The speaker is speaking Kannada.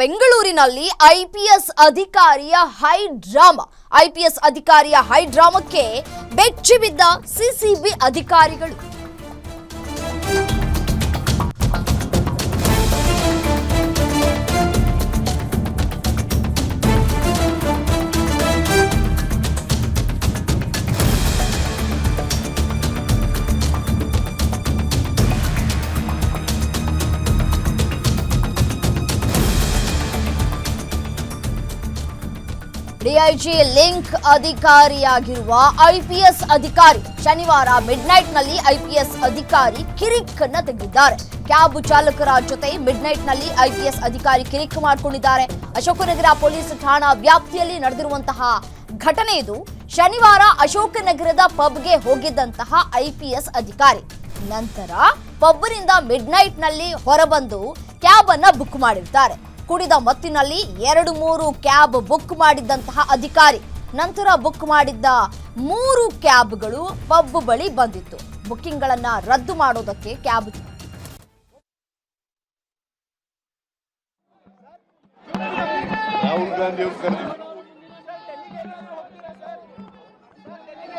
ಬೆಂಗಳೂರಿನಲ್ಲಿ ಐಪಿಎಸ್ ಅಧಿಕಾರಿಯ ಹೈ ಡ್ರಾಮಾ ಐಪಿಎಸ್ ಅಧಿಕಾರಿಯ ಹೈ ಡ್ರಾಮಕ್ಕೆ ಬೆಚ್ಚಿಬಿದ್ದ ಸಿಸಿಬಿ ಅಧಿಕಾರಿಗಳು. ಡಿಐಜಿ ಲಿಂಕ್ ಅಧಿಕಾರಿಯಾಗಿರುವ ಐಪಿಎಸ್ ಅಧಿಕಾರಿ ಶನಿವಾರ ಮಿಡ್ನೈಟ್ನಲ್ಲಿ ಐಪಿಎಸ್ ಅಧಿಕಾರಿ ಕಿರಿಕ್ ಅನ್ನ ತೆಗೆದಿದ್ದಾರೆ. ಕ್ಯಾಬ್ ಚಾಲಕರ ಜೊತೆ ಮಿಡ್ನೈಟ್ನಲ್ಲಿ ಐಪಿಎಸ್ ಅಧಿಕಾರಿ ಕಿರಿಕ್ ಮಾಡಿಕೊಂಡಿದ್ದಾರೆ. ಅಶೋಕನಗರ ಪೊಲೀಸ್ ಠಾಣಾ ವ್ಯಾಪ್ತಿಯಲ್ಲಿ ನಡೆದಿರುವಂತಹ ಘಟನೆ ಇದು ಶನಿವಾರ ಅಶೋಕನಗರದ ಪಬ್ಗೆ ಹೋಗಿದ್ದಂತಹ ಐಪಿಎಸ್ ಅಧಿಕಾರಿ. ನಂತರ ಪಬ್ನಿಂದ ಮಿಡ್ನೈಟ್ನಲ್ಲಿ ಹೊರಬಂದು ಕ್ಯಾಬ್ ಅನ್ನ ಬುಕ್ ಮಾಡಿರ್ತಾರೆ. ಕುಡಿದ ಮತ್ತಿನಲ್ಲಿ ಎರಡು ಮೂರು ಕ್ಯಾಬ್ ಬುಕ್ ಮಾಡಿದ್ದಂತಹ ಅಧಿಕಾರಿ. ನಂತರ ಬುಕ್ ಮಾಡಿದ್ದ ಮೂರು ಕ್ಯಾಬ್ಗಳು ಪಬ್ ಬಳಿ ಬಂದಿತ್ತು. ಬುಕ್ಕಿಂಗ್ಗಳನ್ನ ರದ್ದು ಮಾಡೋದಕ್ಕೆ ಕ್ಯಾಬ್